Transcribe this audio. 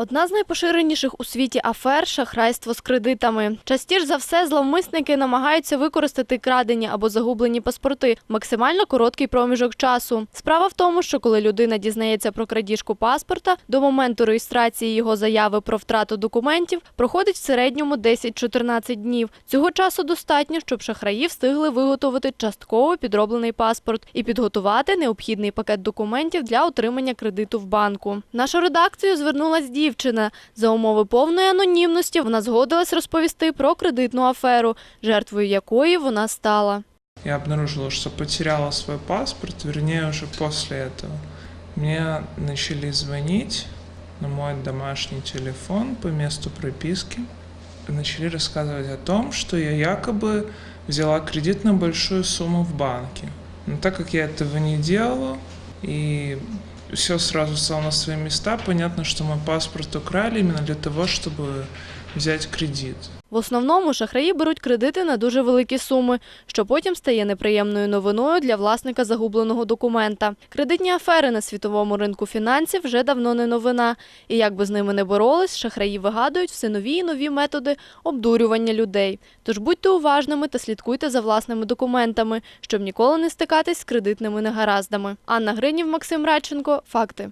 Одна з найпоширеніших у світі афер шахрайство з кредитами. Частіше за все, зловмисники намагаються використати крадені або загублені паспорти в максимально короткий проміжок часу. Справа в тому, що коли людина дізнається про крадіжку паспорта, до моменту реєстрації його заяви про втрату документів проходить в середньому 10-14 днів. Цього часу достатньо, щоб шахраї встигли виготовити частково підроблений паспорт і підготувати необхідний пакет документів для отримання кредиту в банку. Нашу редакцію звернулась дівчина. За умови повної анонімності вона згодилась розповісти про кредитну аферу, жертвою якої вона стала. Я обнаружила, что потеряла свой паспорт, вернее, уже после этого. Мне начали звонить на мой домашний телефон по месту прописки. Начали рассказывать о том, что я якобы взяла кредит на большую сумму в банке. Но так как я этого не делала, и все сразу стало на свои места, понятно, что мой паспорт украли именно для того, чтобы взять кредит. В основному шахраї беруть кредити на дуже великі суми, що потім стає неприємною новиною для власника загубленого документа. Кредитні афери на світовому ринку фінансів вже давно не новина. І як би з ними не боролись, шахраї вигадують все нові і нові методи обдурювання людей. Тож будьте уважними та слідкуйте за власними документами, щоб ніколи не стикатись з кредитними негараздами. Анна Гринів, Максим Радченко. Факти.